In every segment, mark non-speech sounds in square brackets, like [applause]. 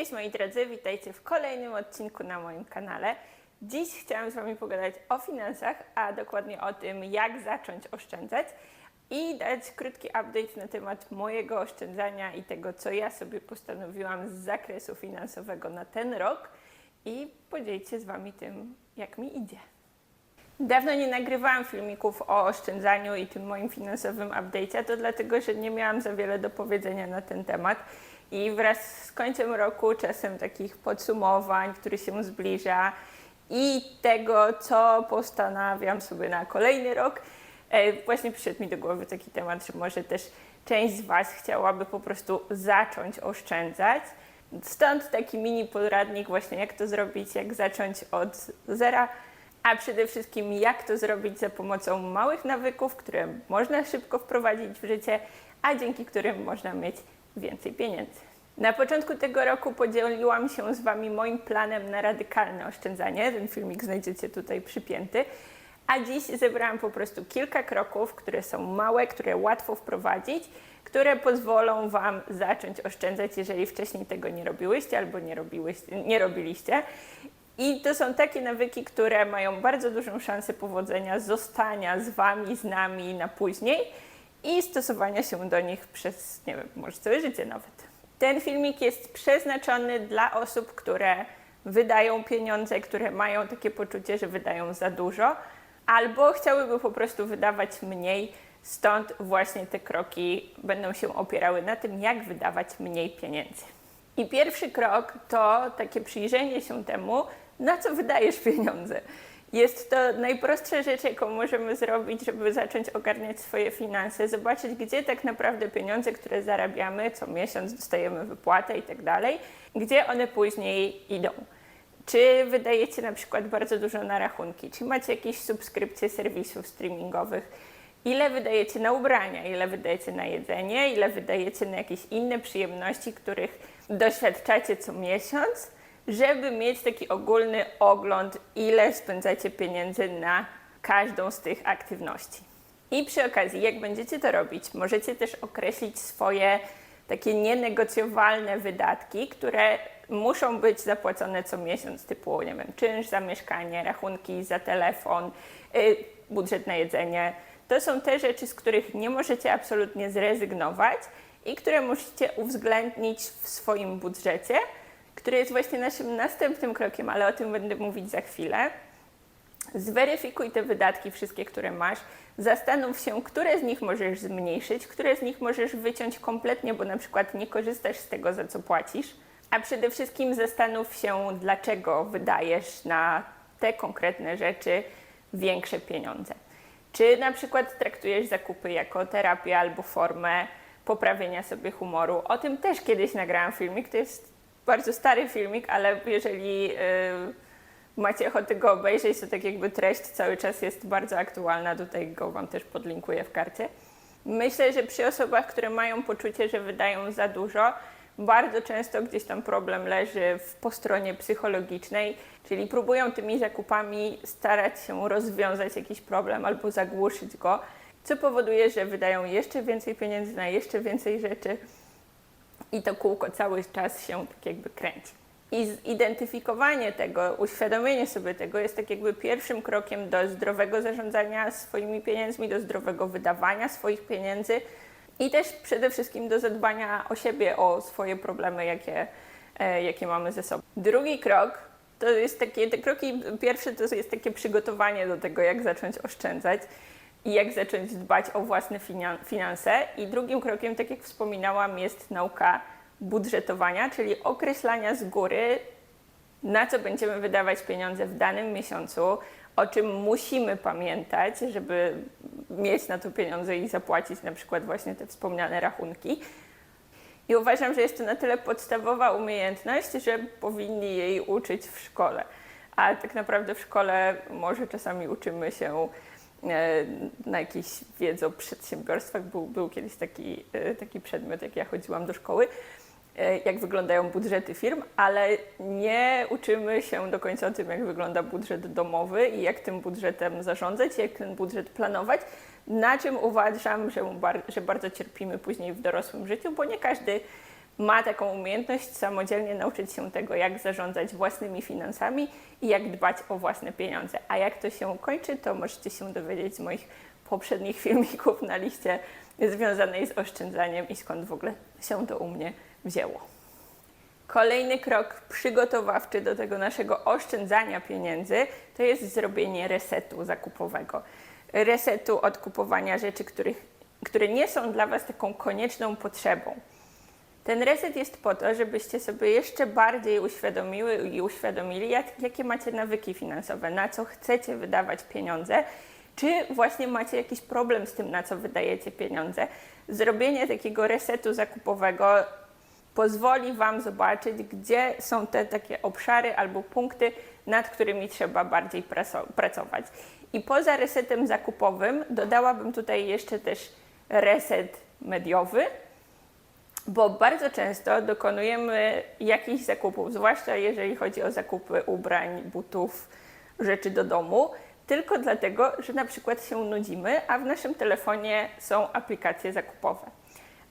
Cześć moi drodzy, witajcie w kolejnym odcinku na moim kanale. Dziś chciałam z Wami pogadać o finansach, a dokładnie o tym, jak zacząć oszczędzać i dać krótki update na temat mojego oszczędzania i tego, co ja sobie postanowiłam z zakresu finansowego na ten rok i podzielić się z Wami tym, jak mi idzie. Dawno nie nagrywałam filmików o oszczędzaniu i tym moim finansowym update'cie, to dlatego, że nie miałam za wiele do powiedzenia na ten temat. I wraz z końcem roku, czasem takich podsumowań, który się zbliża i tego, co postanawiam sobie na kolejny rok, e, właśnie przyszedł mi do głowy taki temat, że może też część z Was chciałaby po prostu zacząć oszczędzać. Stąd taki mini poradnik właśnie, jak to zrobić, jak zacząć od zera, a przede wszystkim jak to zrobić za pomocą małych nawyków, które można szybko wprowadzić w życie, a dzięki którym można mieć więcej pieniędzy. Na początku tego roku podzieliłam się z Wami moim planem na radykalne oszczędzanie. Ten filmik znajdziecie tutaj przypięty. A dziś zebrałam po prostu kilka kroków, które są małe, które łatwo wprowadzić, które pozwolą Wam zacząć oszczędzać, jeżeli wcześniej tego nie robiłyście albo nie, robiłyście, nie robiliście. I to są takie nawyki, które mają bardzo dużą szansę powodzenia, zostania z Wami, z nami na później i stosowania się do nich przez, nie wiem, może całe życie nawet. Ten filmik jest przeznaczony dla osób, które wydają pieniądze, które mają takie poczucie, że wydają za dużo, albo chciałyby po prostu wydawać mniej. Stąd właśnie te kroki będą się opierały na tym, jak wydawać mniej pieniędzy. I pierwszy krok to takie przyjrzenie się temu, na co wydajesz pieniądze. Jest to najprostsza rzecz, jaką możemy zrobić, żeby zacząć ogarniać swoje finanse, zobaczyć, gdzie tak naprawdę pieniądze, które zarabiamy, co miesiąc dostajemy wypłatę i tak dalej, gdzie one później idą. Czy wydajecie na przykład bardzo dużo na rachunki, czy macie jakieś subskrypcje serwisów streamingowych, ile wydajecie na ubrania, ile wydajecie na jedzenie, ile wydajecie na jakieś inne przyjemności, których doświadczacie co miesiąc żeby mieć taki ogólny ogląd, ile spędzacie pieniędzy na każdą z tych aktywności. I przy okazji, jak będziecie to robić, możecie też określić swoje takie nienegocjowalne wydatki, które muszą być zapłacone co miesiąc, typu, nie wiem, czynsz za mieszkanie, rachunki za telefon, yy, budżet na jedzenie. To są te rzeczy, z których nie możecie absolutnie zrezygnować i które musicie uwzględnić w swoim budżecie, który jest właśnie naszym następnym krokiem, ale o tym będę mówić za chwilę. Zweryfikuj te wydatki, wszystkie, które masz. Zastanów się, które z nich możesz zmniejszyć, które z nich możesz wyciąć kompletnie, bo na przykład nie korzystasz z tego, za co płacisz. A przede wszystkim zastanów się, dlaczego wydajesz na te konkretne rzeczy większe pieniądze. Czy na przykład traktujesz zakupy jako terapię albo formę poprawienia sobie humoru? O tym też kiedyś nagrałam filmik, to jest bardzo stary filmik, ale jeżeli y, macie ochotę go obejrzeć, to tak jakby treść cały czas jest bardzo aktualna. Tutaj go Wam też podlinkuję w karcie. Myślę, że przy osobach, które mają poczucie, że wydają za dużo, bardzo często gdzieś tam problem leży w po stronie psychologicznej, czyli próbują tymi zakupami starać się rozwiązać jakiś problem albo zagłuszyć go, co powoduje, że wydają jeszcze więcej pieniędzy na jeszcze więcej rzeczy i to kółko cały czas się tak jakby kręci. I zidentyfikowanie tego, uświadomienie sobie tego jest tak jakby pierwszym krokiem do zdrowego zarządzania swoimi pieniędzmi, do zdrowego wydawania swoich pieniędzy i też przede wszystkim do zadbania o siebie, o swoje problemy, jakie, e, jakie mamy ze sobą. Drugi krok to jest takie, te kroki pierwsze to jest takie przygotowanie do tego, jak zacząć oszczędzać i jak zacząć dbać o własne finanse. I drugim krokiem, tak jak wspominałam, jest nauka budżetowania, czyli określania z góry, na co będziemy wydawać pieniądze w danym miesiącu, o czym musimy pamiętać, żeby mieć na to pieniądze i zapłacić na przykład właśnie te wspomniane rachunki. I uważam, że jest to na tyle podstawowa umiejętność, że powinni jej uczyć w szkole. A tak naprawdę w szkole może czasami uczymy się na jakiejś wiedzy o przedsiębiorstwach. Był, był kiedyś taki, e, taki przedmiot, jak ja chodziłam do szkoły, e, jak wyglądają budżety firm, ale nie uczymy się do końca o tym, jak wygląda budżet domowy i jak tym budżetem zarządzać, jak ten budżet planować, na czym uważam, że, że bardzo cierpimy później w dorosłym życiu, bo nie każdy ma taką umiejętność samodzielnie nauczyć się tego, jak zarządzać własnymi finansami i jak dbać o własne pieniądze. A jak to się kończy, to możecie się dowiedzieć z moich poprzednich [laughs] filmików na liście związanej z oszczędzaniem i skąd w ogóle się to u mnie wzięło. Kolejny krok przygotowawczy do tego naszego oszczędzania pieniędzy to jest zrobienie resetu zakupowego. Resetu od kupowania rzeczy, których, które nie są dla Was taką konieczną potrzebą. Ten reset jest po to, żebyście sobie jeszcze bardziej uświadomiły i uświadomili, jak, jakie macie nawyki finansowe, na co chcecie wydawać pieniądze, czy właśnie macie jakiś problem z tym, na co wydajecie pieniądze. Zrobienie takiego resetu zakupowego pozwoli Wam zobaczyć, gdzie są te takie obszary albo punkty, nad którymi trzeba bardziej pracować. I poza resetem zakupowym dodałabym tutaj jeszcze też reset mediowy, bo bardzo często dokonujemy jakichś zakupów, zwłaszcza jeżeli chodzi o zakupy ubrań, butów, rzeczy do domu, tylko dlatego, że na przykład się nudzimy, a w naszym telefonie są aplikacje zakupowe.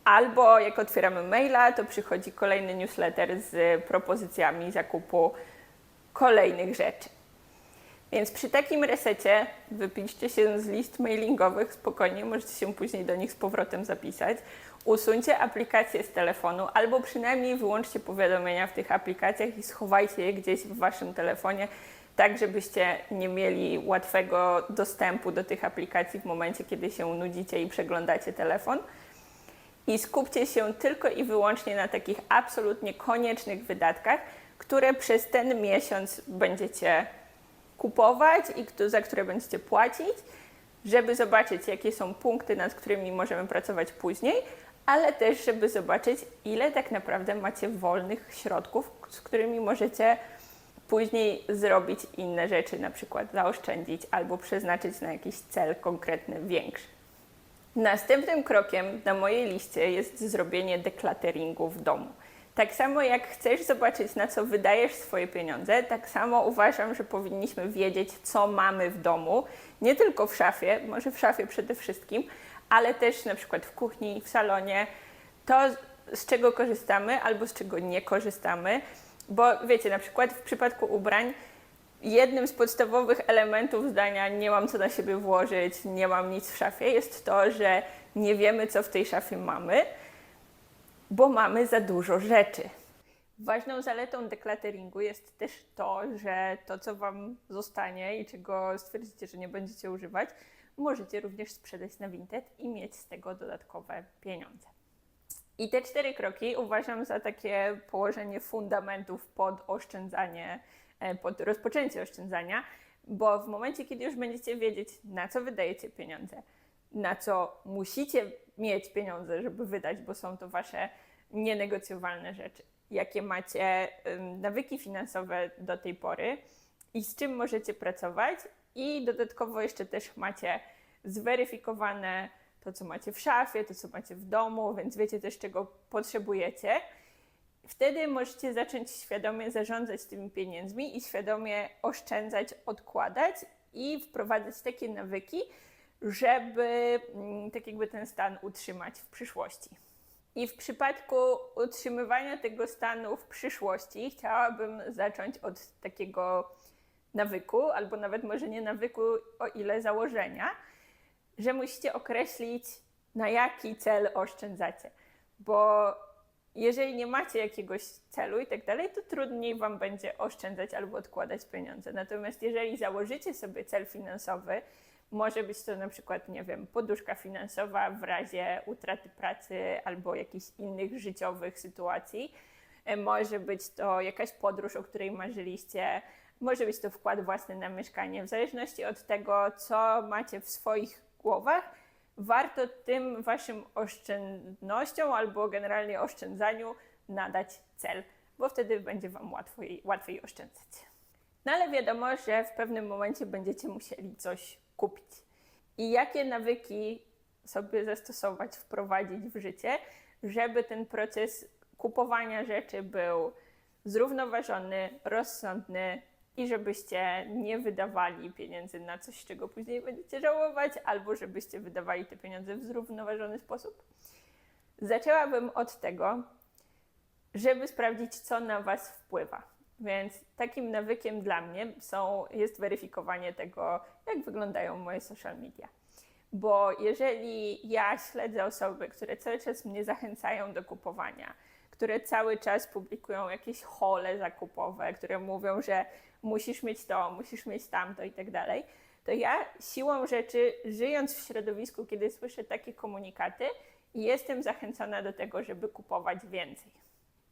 Albo jak otwieramy maila, to przychodzi kolejny newsletter z propozycjami zakupu kolejnych rzeczy. Więc przy takim resecie wypiszcie się z list mailingowych spokojnie, możecie się później do nich z powrotem zapisać. Usuńcie aplikacje z telefonu albo przynajmniej wyłączcie powiadomienia w tych aplikacjach i schowajcie je gdzieś w waszym telefonie, tak żebyście nie mieli łatwego dostępu do tych aplikacji w momencie, kiedy się nudzicie i przeglądacie telefon. I skupcie się tylko i wyłącznie na takich absolutnie koniecznych wydatkach, które przez ten miesiąc będziecie kupować i za które będziecie płacić, żeby zobaczyć, jakie są punkty, nad którymi możemy pracować później, ale też, żeby zobaczyć, ile tak naprawdę macie wolnych środków, z którymi możecie później zrobić inne rzeczy, na przykład zaoszczędzić albo przeznaczyć na jakiś cel konkretny, większy. Następnym krokiem na mojej liście jest zrobienie deklateringu w domu. Tak samo jak chcesz zobaczyć, na co wydajesz swoje pieniądze, tak samo uważam, że powinniśmy wiedzieć, co mamy w domu, nie tylko w szafie, może w szafie przede wszystkim, ale też na przykład w kuchni, w salonie, to z czego korzystamy albo z czego nie korzystamy, bo wiecie, na przykład w przypadku ubrań jednym z podstawowych elementów zdania nie mam co na siebie włożyć, nie mam nic w szafie, jest to, że nie wiemy, co w tej szafie mamy, bo mamy za dużo rzeczy. Ważną zaletą deklateringu jest też to, że to, co Wam zostanie i czego stwierdzicie, że nie będziecie używać, możecie również sprzedać na Vinted i mieć z tego dodatkowe pieniądze. I te cztery kroki uważam za takie położenie fundamentów pod oszczędzanie, e, pod rozpoczęcie oszczędzania, bo w momencie, kiedy już będziecie wiedzieć, na co wydajecie pieniądze, na co musicie mieć pieniądze, żeby wydać, bo są to wasze nienegocjowalne rzeczy, jakie macie nawyki finansowe do tej pory i z czym możecie pracować, i dodatkowo jeszcze też macie zweryfikowane to, co macie w szafie, to, co macie w domu, więc wiecie też, czego potrzebujecie. Wtedy możecie zacząć świadomie zarządzać tymi pieniędzmi i świadomie oszczędzać, odkładać i wprowadzać takie nawyki, żeby mm, tak jakby ten stan utrzymać w przyszłości. I w przypadku utrzymywania tego stanu w przyszłości chciałabym zacząć od takiego nawyku, albo nawet może nie nawyku, o ile założenia, że musicie określić, na jaki cel oszczędzacie. Bo jeżeli nie macie jakiegoś celu i tak dalej, to trudniej Wam będzie oszczędzać albo odkładać pieniądze. Natomiast jeżeli założycie sobie cel finansowy, może być to na przykład, nie wiem, poduszka finansowa w razie utraty pracy albo jakichś innych życiowych sytuacji. E, Może być to jakaś podróż, o której marzyliście, może być to wkład własny na mieszkanie. W zależności od tego, co macie w swoich głowach, warto tym waszym oszczędnościom albo generalnie oszczędzaniu nadać cel, bo wtedy będzie wam łatwiej, łatwiej oszczędzać. No ale wiadomo, że w pewnym momencie będziecie musieli coś kupić. I jakie nawyki sobie zastosować, wprowadzić w życie, żeby ten proces kupowania rzeczy był zrównoważony, rozsądny i żebyście nie wydawali pieniędzy na coś, czego później będziecie żałować, albo żebyście wydawali te pieniądze w zrównoważony sposób. Zaczęłabym od tego, żeby sprawdzić, co na Was wpływa. Więc takim nawykiem dla mnie są, jest weryfikowanie tego, jak wyglądają moje social media. Bo jeżeli ja śledzę osoby, które cały czas mnie zachęcają do kupowania, które cały czas publikują jakieś hole zakupowe, które mówią, że musisz mieć to, musisz mieć tamto i tak dalej, to ja siłą rzeczy, żyjąc w środowisku, kiedy słyszę takie komunikaty, jestem zachęcona do tego, żeby kupować więcej.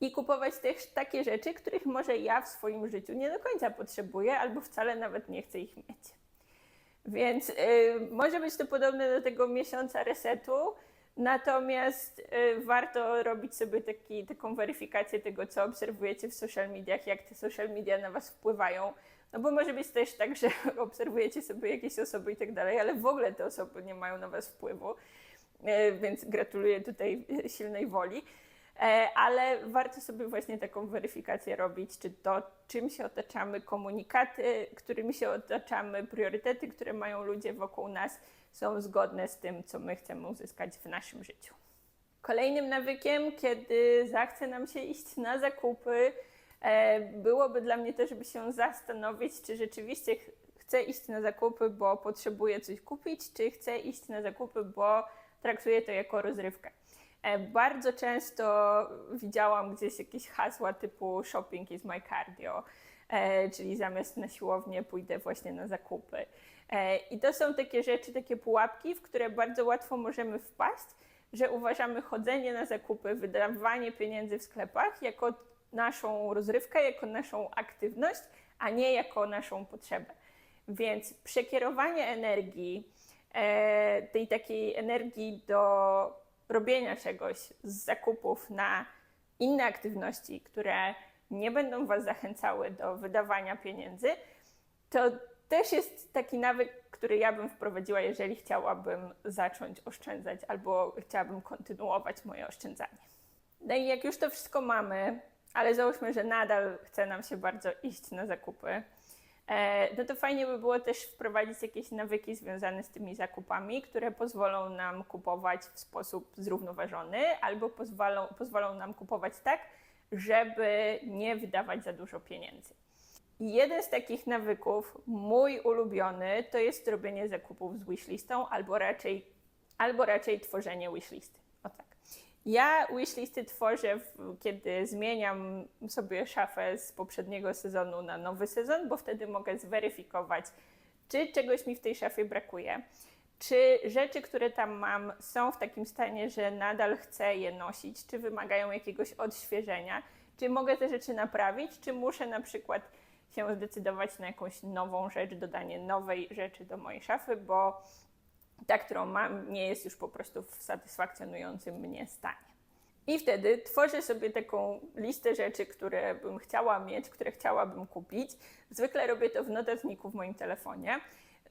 I kupować też takie rzeczy, których może ja w swoim życiu nie do końca potrzebuję, albo wcale nawet nie chcę ich mieć. Więc y, może być to podobne do tego miesiąca resetu, natomiast y, warto robić sobie taki, taką weryfikację tego, co obserwujecie w social mediach, jak te social media na Was wpływają. No bo może być też tak, [laughs] że obserwujecie sobie jakieś osoby i tak dalej, ale w ogóle te osoby nie mają na Was wpływu, y, więc gratuluję tutaj silnej woli. E, ale warto sobie właśnie taką weryfikację robić, czy to, czym się otaczamy, komunikaty, którymi się otaczamy, priorytety, które mają ludzie wokół nas, są zgodne z tym, co my chcemy uzyskać w naszym życiu. Kolejnym nawykiem, kiedy zachce nam się iść na zakupy, e, byłoby dla mnie to, żeby się zastanowić, czy rzeczywiście chcę iść na zakupy, bo potrzebuję coś kupić, czy chcę iść na zakupy, bo traktuję to jako rozrywkę. E, bardzo często widziałam gdzieś jakieś hasła typu shopping is my cardio, e, czyli zamiast na siłownię pójdę właśnie na zakupy. E, I to są takie rzeczy, takie pułapki, w które bardzo łatwo możemy wpaść, że uważamy chodzenie na zakupy, wydawanie pieniędzy w sklepach jako naszą rozrywkę, jako naszą aktywność, a nie jako naszą potrzebę. Więc przekierowanie energii, tej takiej energii do robienia czegoś z zakupów na inne aktywności, które nie będą Was zachęcały do wydawania pieniędzy, to też jest taki nawyk, który ja bym wprowadziła, jeżeli chciałabym zacząć oszczędzać albo chciałabym kontynuować moje oszczędzanie. No i jak już to wszystko mamy, ale załóżmy, że nadal chce nam się bardzo iść na zakupy, no to fajnie by było też wprowadzić jakieś nawyki związane z tymi zakupami, które pozwolą nam kupować w sposób zrównoważony albo pozwolą, pozwolą nam kupować tak, żeby nie wydawać za dużo pieniędzy. Jeden z takich nawyków, mój ulubiony, to jest robienie zakupów z wishlistą albo raczej, albo raczej tworzenie wishlisty. Ja wishlisty tworzę, kiedy zmieniam sobie szafę z poprzedniego sezonu na nowy sezon, bo wtedy mogę zweryfikować, czy czegoś mi w tej szafie brakuje, czy rzeczy, które tam mam, są w takim stanie, że nadal chcę je nosić, czy wymagają jakiegoś odświeżenia, czy mogę te rzeczy naprawić, czy muszę na przykład się zdecydować na jakąś nową rzecz, dodanie nowej rzeczy do mojej szafy, bo ta, którą mam, nie jest już po prostu w satysfakcjonującym mnie stanie. I wtedy tworzę sobie taką listę rzeczy, które bym chciała mieć, które chciałabym kupić. Zwykle robię to w notatniku w moim telefonie.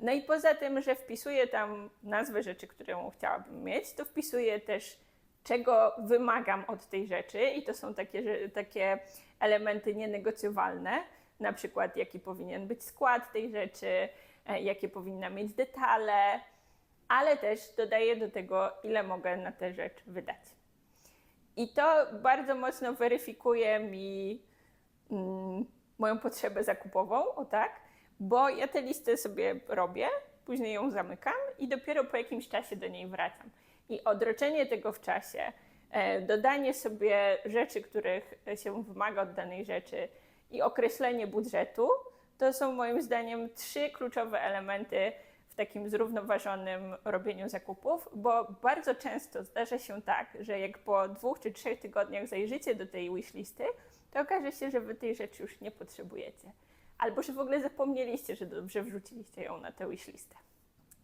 No i poza tym, że wpisuję tam nazwę rzeczy, którą chciałabym mieć, to wpisuję też, czego wymagam od tej rzeczy, i to są takie, takie elementy nienegocjowalne, na przykład jaki powinien być skład tej rzeczy, e, jakie powinna mieć detale, ale też dodaję do tego, ile mogę na tę rzecz wydać. I to bardzo mocno weryfikuje mi mm, moją potrzebę zakupową, o tak, bo ja tę listę sobie robię, później ją zamykam i dopiero po jakimś czasie do niej wracam. I odroczenie tego w czasie, e, dodanie sobie rzeczy, których się wymaga od danej rzeczy i określenie budżetu, to są moim zdaniem trzy kluczowe elementy takim zrównoważonym robieniu zakupów, bo bardzo często zdarza się tak, że jak po dwóch czy trzech tygodniach zajrzycie do tej wishlisty, to okaże się, że wy tej rzeczy już nie potrzebujecie. Albo że w ogóle zapomnieliście, że dobrze wrzuciliście ją na tę wishlistę.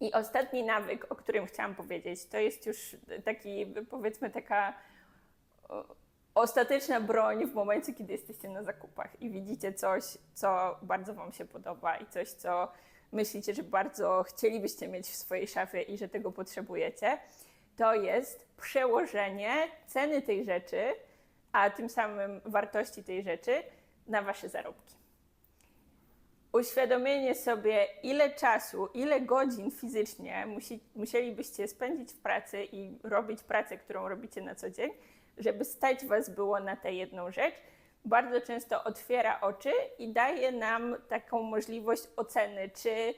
I ostatni nawyk, o którym chciałam powiedzieć, to jest już taki, powiedzmy, taka ostateczna broń w momencie, kiedy jesteście na zakupach i widzicie coś, co bardzo Wam się podoba i coś, co myślicie, że bardzo chcielibyście mieć w swojej szafie i że tego potrzebujecie, to jest przełożenie ceny tej rzeczy, a tym samym wartości tej rzeczy na wasze zarobki. Uświadomienie sobie, ile czasu, ile godzin fizycznie musi, musielibyście spędzić w pracy i robić pracę, którą robicie na co dzień, żeby stać Was było na tę jedną rzecz, bardzo często otwiera oczy i daje nam taką możliwość oceny, czy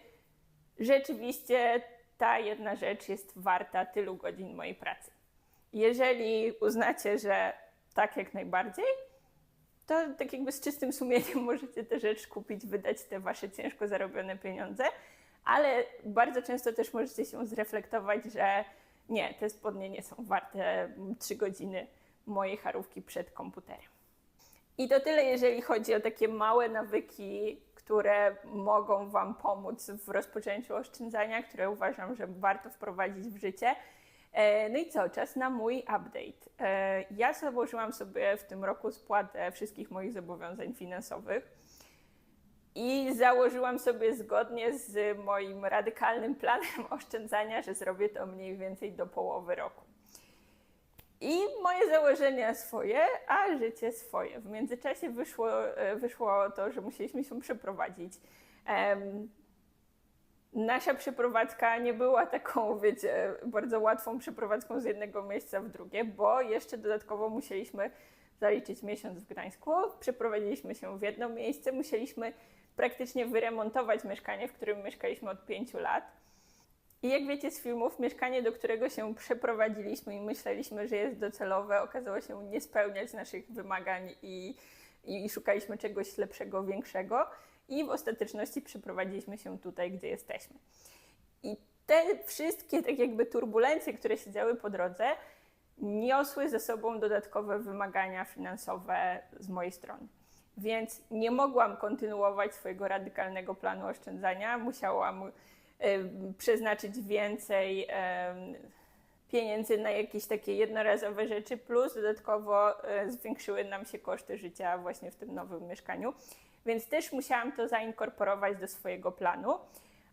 rzeczywiście ta jedna rzecz jest warta tylu godzin mojej pracy. Jeżeli uznacie, że tak jak najbardziej, to tak jakby z czystym sumieniem [laughs] możecie tę rzecz kupić, wydać te wasze ciężko zarobione pieniądze, ale bardzo często też możecie się zreflektować, że nie, te spodnie nie są warte 3 godziny mojej charówki przed komputerem. I to tyle, jeżeli chodzi o takie małe nawyki, które mogą Wam pomóc w rozpoczęciu oszczędzania, które uważam, że warto wprowadzić w życie. E, No i co, czas na mój update. E, Ja założyłam sobie w tym roku spłatę wszystkich moich zobowiązań finansowych i założyłam sobie zgodnie z moim radykalnym planem [laughs] oszczędzania, że zrobię to mniej więcej do połowy roku. I moje założenia swoje, a życie swoje. W międzyczasie wyszło, e, wyszło to, że musieliśmy się przeprowadzić. Em, Nasza przeprowadzka nie była taką, wiecie, bardzo łatwą przeprowadzką z jednego miejsca w drugie, bo jeszcze dodatkowo musieliśmy zaliczyć miesiąc w Gdańsku. Przeprowadziliśmy się w jedno miejsce, musieliśmy praktycznie wyremontować mieszkanie, w którym mieszkaliśmy od pięciu lat. I jak wiecie z filmów, mieszkanie, do którego się przeprowadziliśmy i myśleliśmy, że jest docelowe, okazało się nie spełniać naszych wymagań i, i, i szukaliśmy czegoś lepszego, większego. I w ostateczności przeprowadziliśmy się tutaj, gdzie jesteśmy. I te wszystkie tak jakby turbulencje, które się działy po drodze, niosły ze sobą dodatkowe wymagania finansowe z mojej strony. Więc nie mogłam kontynuować swojego radykalnego planu oszczędzania. Musiałam przeznaczyć więcej pieniędzy na jakieś takie jednorazowe rzeczy, plus dodatkowo e, zwiększyły nam się koszty życia właśnie w tym nowym mieszkaniu. Więc też musiałam to zainkorporować do swojego planu.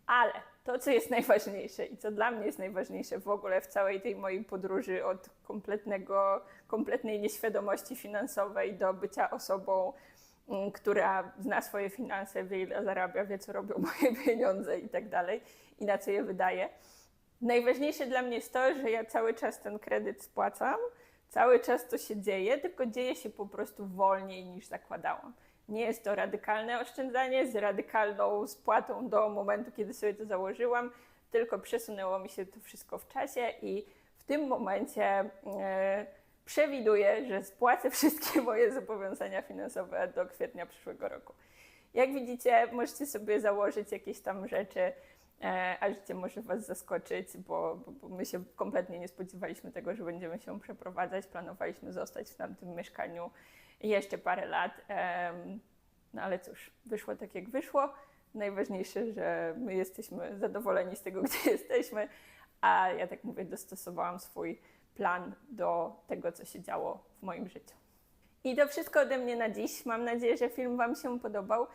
Ale to, co jest [laughs] najważniejsze i co dla mnie jest najważniejsze w ogóle w całej tej mojej podróży od kompletnego, kompletnej nieświadomości finansowej do bycia osobą, która zna swoje finanse, wie ile zarabia, wie co robią moje [laughs] pieniądze i tak dalej i na co je wydaje. Najważniejsze dla mnie jest to, że ja cały czas ten kredyt spłacam, cały czas to się dzieje, tylko dzieje się po prostu wolniej niż zakładałam. Nie jest to radykalne oszczędzanie z radykalną spłatą do momentu, kiedy sobie to założyłam, tylko przesunęło mi się to wszystko w czasie i w tym momencie e, przewiduję, że spłacę [laughs] wszystkie moje zobowiązania finansowe do kwietnia przyszłego roku. Jak widzicie, możecie sobie założyć jakieś tam rzeczy, e, a życie może Was zaskoczyć, bo, bo, bo my się kompletnie nie spodziewaliśmy tego, że będziemy się przeprowadzać. Planowaliśmy zostać w tamtym mieszkaniu jeszcze parę lat. No ale cóż, wyszło tak jak wyszło. Najważniejsze, że my jesteśmy zadowoleni z tego, [laughs] gdzie jesteśmy, a ja tak mówię, dostosowałam swój plan do tego, co się działo w moim życiu. I to wszystko ode mnie na dziś. Mam nadzieję, że film Wam się podobał.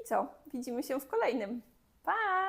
I co? Widzimy się w kolejnym. Pa!